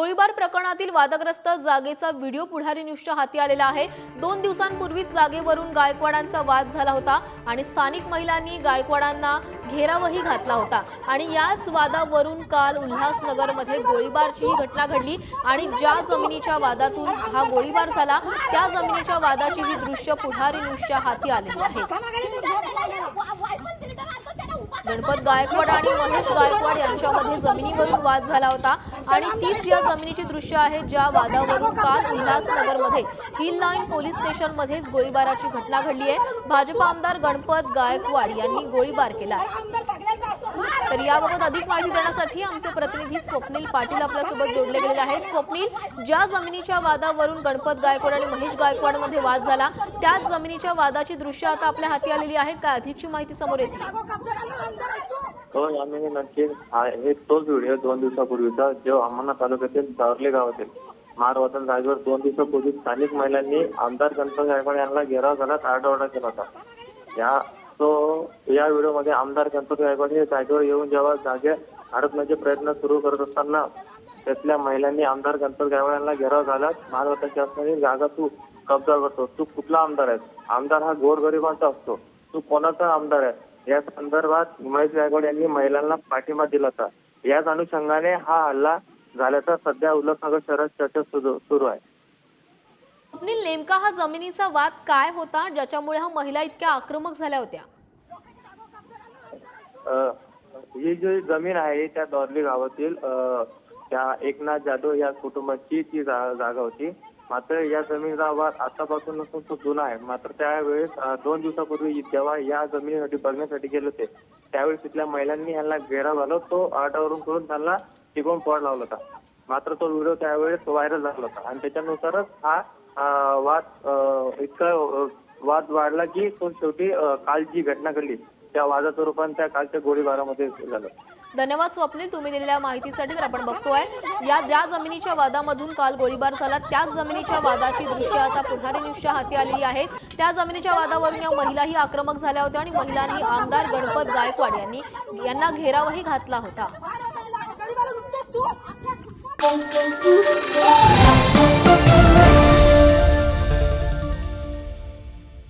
गोळीबार प्रकरणातील वादग्रस्त जागेचा व्हिडिओ पुढारी न्यूजच्या हाती आलेला आहे. दोन दिवसांपूर्वीच जागेवरून गायकवाडांचा वाद झाला होता आणि स्थानिक महिलांनी गायकवाडांना घेरावही घातला होता. आणि याच वादावरून काल उल्हासनगरमध्ये गोळीबारची ही घटना घडली आणि ज्या जमिनीच्या वादातून हा गोळीबार झाला त्या जमिनीच्या वादाची ही दृश्य पुढारी न्यूजच्या हाती आलेली आहे. गणपत गायकवाड आणि महेश गायकवाड यांच्यामध्ये जमिनीवरून वाद झाला होता. आणि तीच या जमिनीची दृश्य आहेत ज्या वादावरून काल उल्हासनगरमध्ये हिल लाईन पोलीस स्टेशनमध्येच गोळीबाराची घटना घडली आहे. भाजप आमदार गणपत गायकवाड यांनी गोळीबार केला आहे. तर याबाबत अधिक माहिती देण्यासाठी आमचे प्रतिनिधी स्वप्नील पाटील आपल्यासोबत जोडले गेलेले आहेत. स्वप्नील ज्या जमिनीच्या वादावरून गणपत गायकवाड आणि महेश गायकवाडमध्ये वाद झाला त्याच जमिनीच्या वादाची दृश्य आता आपल्या हाती आलेली आहेत काय अधिकची माहिती समोर येते? हो यामध्ये नक्की हे तोच व्हिडिओ दोन दिवसापूर्वीचा जो अंबरनाथ तालुक्यातील दावरले गावातील मारवतन जागेवर दोन दिवसापूर्वी स्थानिक महिलांनी आमदार गणपत गायकवाड यांना घेराव घालत आरडाओरडा केला होता. या तो या व्हिडिओमध्ये आमदार गणपती गायकवाड हे जागेवर येऊन जेव्हा जागे अडकण्याचे प्रयत्न सुरू करत असताना त्यातल्या महिलांनी आमदार गणपत गायकवाड यांना घेराव घालत मारवताची असणारी जागा तू कब्जा करतो. तू कुठला आमदार आहेस? आमदार हा गोरगरिबांचा असतो. तू कोणाचा आमदार आहे या संदर्भात उमेश गायकवाड यांनी महिलांना पाठिंबा दिला होता. याच अनुषंगाने हा हल्ला झाल्याचा सध्या उल्हासनगर शहरात चर्चा सुरू सुरू आहे. स्वप्नील नेमका हा जमिनीचा वाद काय होता ज्याच्यामुळे हा महिला इतक्या आक्रमक झाल्या होत्या? ही जी जमीन आहे त्या दौर्ली गावातील त्या एकनाथ जाधव या कुटुंबाची ती जा- जागा होती. मात्र या जमिनीचा वाद आतापासून नसून तो जुना आहे. मात्र त्यावेळेस दोन दिवसापूर्वी जेव्हा या जमिनीसाठी बघण्यासाठी गेले होते त्यावेळेस तिथल्या महिलांनी यांना घेरा घालत तो आटावरून करून त्यांना टिकून पड लावला होता. मात्र तो व्हिडिओ त्यावेळेस व्हायरल झाला होता. आणि त्याच्यानुसारच हा वाद इतका वाद वाढला की तो शेवटी काल जी घटना घडली त्या वादाचं रूपांतर त्या कालच्या गोळीबारामध्ये झालं. धन्यवाद स्वप्नील तुम्ही दिलेल्या माहितीसाठी तर आपण बघतोय या ज्या जमिनीच्या वादामधून काल गोळीबार झाला त्याच जमिनीच्या वादाची दृश्य आता पुढारी न्यूजच्या हाती आलेली आहेत त्या जमिनीच्या वादावरून या महिलाही आक्रमक झाल्या होत्या आणि महिलांनी आमदार गणपत गायकवाड यांनी यांना घेरावही घातला होता. तू?